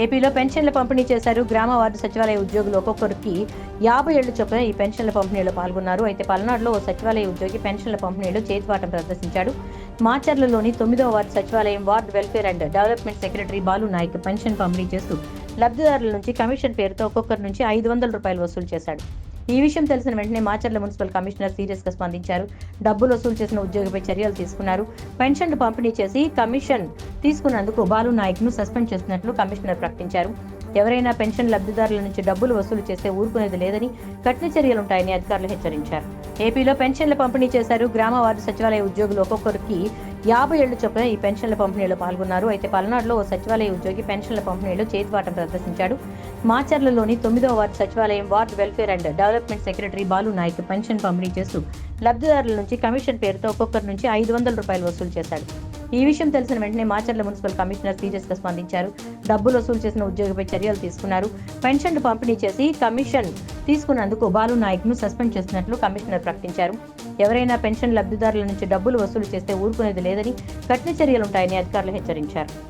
ఏపీలో పెన్షన్ల పంపిణీ చేశారు గ్రామ వార్డు సచివాలయ ఉద్యోగులు ఒక్కొక్కరికి యాభై ఏళ్ళ చొప్పున ఈ పెన్షన్ల పంపిణీలో పాల్గొన్నారు. అయితే పల్నాడులో ఓ సచివాలయ ఉద్యోగి పెన్షన్ల పంపిణీలో చేతివాటం ప్రదర్శించాడు. మాచర్లలోని తొమ్మిదవ వార్డు సచివాలయం ward welfare and development secretary Balu Naik pension పంపిణీ చేస్తూ లబ్ధిదారుల నుంచి కమిషన్ పేరుతో ఒక్కొక్కరి నుంచి ఐదు వందల రూపాయలు వసూలు చేశాడు. ఈ విషయం తెలిసిన వెంటనే మాచర్ల మున్సిపల్ కమిషనర్ సీరియస్గా స్పందించారు. డబ్బులు వసూలు చేసిన ఉద్యోగిపై చర్యలు తీసుకున్నారు. పెన్షన్లు పంపిణీ చేసి కమిషన్ తీసుకున్నందుకు బాలు నాయక్ను సస్పెండ్ చేస్తున్నట్లు కమిషనర్ ప్రకటించారు. ఎవరైనా పెన్షన్ లబ్ధిదారుల నుంచి డబ్బులు వసూలు చేస్తే ఊరుకునేది లేదని కఠిన చర్యలుంటాయని అధికారులు హెచ్చరించారు. ఏపీలో పెన్షన్ల పంపిణీ చేశారు. గ్రామ వార్డు సచివాలయ ఉద్యోగులు ఒక్కొక్కరికి యాభై ఏళ్ళ చొప్పున ఈ పెన్షన్ల పంపిణీలో పాల్గొన్నారు. అయితే పల్నాడులో ఓ సచివాలయ ఉద్యోగి పెన్షన్ల పంపిణీలో చేతివాటం ప్రదర్శించాడు. మాచర్లలోని తొమ్మిదవ వార్డు సచివాలయం ward welfare and development secretary Balu Naik pension పంపిణీ చేస్తూ లబ్ధిదారుల నుంచి కమిషన్ పేరుతో ఒక్కొక్కరి నుంచి ఐదు వందల రూపాయలు వసూలు చేశాడు. ఈ విషయం తెలిసిన వెంటనే మాచర్ల మున్సిపల్ కమిషనర్ సీరియస్గా స్పందించారు. డబ్బులు వసూలు చేసిన ఉద్యోగిపై చర్యలు తీసుకున్నారు. పెన్షన్ పంపిణీ చేసి కమిషన్ తీసుకున్నందుకు బాలు నాయక్ను సస్పెండ్ చేస్తున్నట్లు కమిషనర్ ప్రకటించారు. ఎవరైనా పెన్షన్ లబ్ధిదారుల నుంచి డబ్బులు వసూలు చేస్తే ఊరుకునేది లేదని కఠిన చర్యలుంటాయని అధికారులు హెచ్చరించారు.